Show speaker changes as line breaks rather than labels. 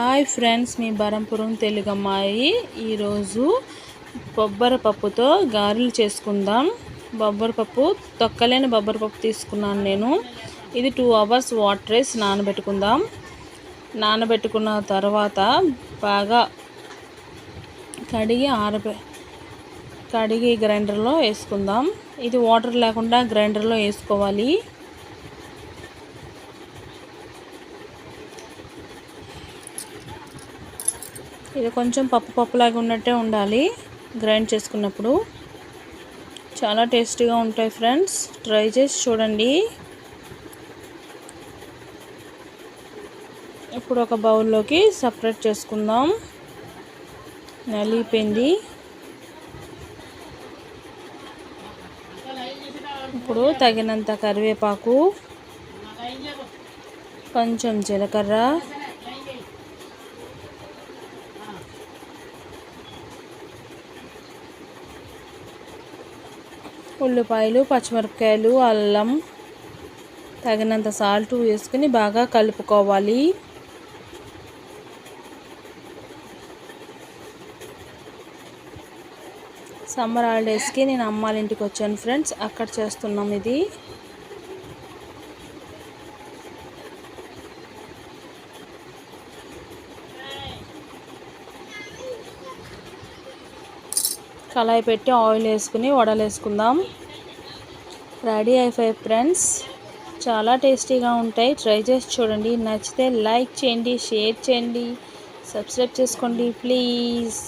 Hi friends మీ బరంపురం తెలుగు అమ్మాయి ఈరోజు బొబ్బర పప్పుతో గారెలు చేసుకుందాం. బొబ్బర పప్పు తొక్కలేని బొబ్బర పప్పు తీసుకున్నాను నేను. ఇది టూ అవర్స్ వాటర్ వేసి నానబెట్టుకుందాం. నానబెట్టుకున్న తర్వాత బాగా కడిగి ఆరబె కడిగి గ్రైండర్లో వేసుకుందాం. ఇది వాటర్ లేకుండా గ్రైండర్లో వేసుకోవాలి. ఇది కొంచెం పప్పు పప్పులాగా ఉన్నట్టే ఉండాలి. గ్రైండ్ చేసుకున్నప్పుడు. చాలా టేస్టీగా ఉంటాయి ఫ్రెండ్స్. ట్రై చేసి చూడండి. ఇప్పుడు ఒక బౌల్లోకి సపరేట్ చేసుకుందాం. నలిగిపోయింది. ఇప్పుడు తగినంత కరివేపాకు కొంచెం జీలకర్ర ఉల్లిపాయలు పచ్చిమిరపకాయలు అల్లం తగినంత సాల్ట్ వేసుకుని బాగా కలుపుకోవాలి. సమ్మర్ హాలిడేస్కి నేను అమ్మాళ్ళ ఇంటికి వచ్చాను ఫ్రెండ్స్. అక్కడ చేస్తున్నాం ఇది. కళాయి పెట్టి ఆయిల్ వేసుకుని వడలు వేసుకుందాం రెడీ అయిపోయి ఫ్రెండ్స్. చాలా టేస్టీగా ఉంటాయి. ట్రై చేసి చూడండి. నచ్చితే లైక్ చేయండి షేర్ చేయండి సబ్స్క్రైబ్ చేసుకోండి ప్లీజ్.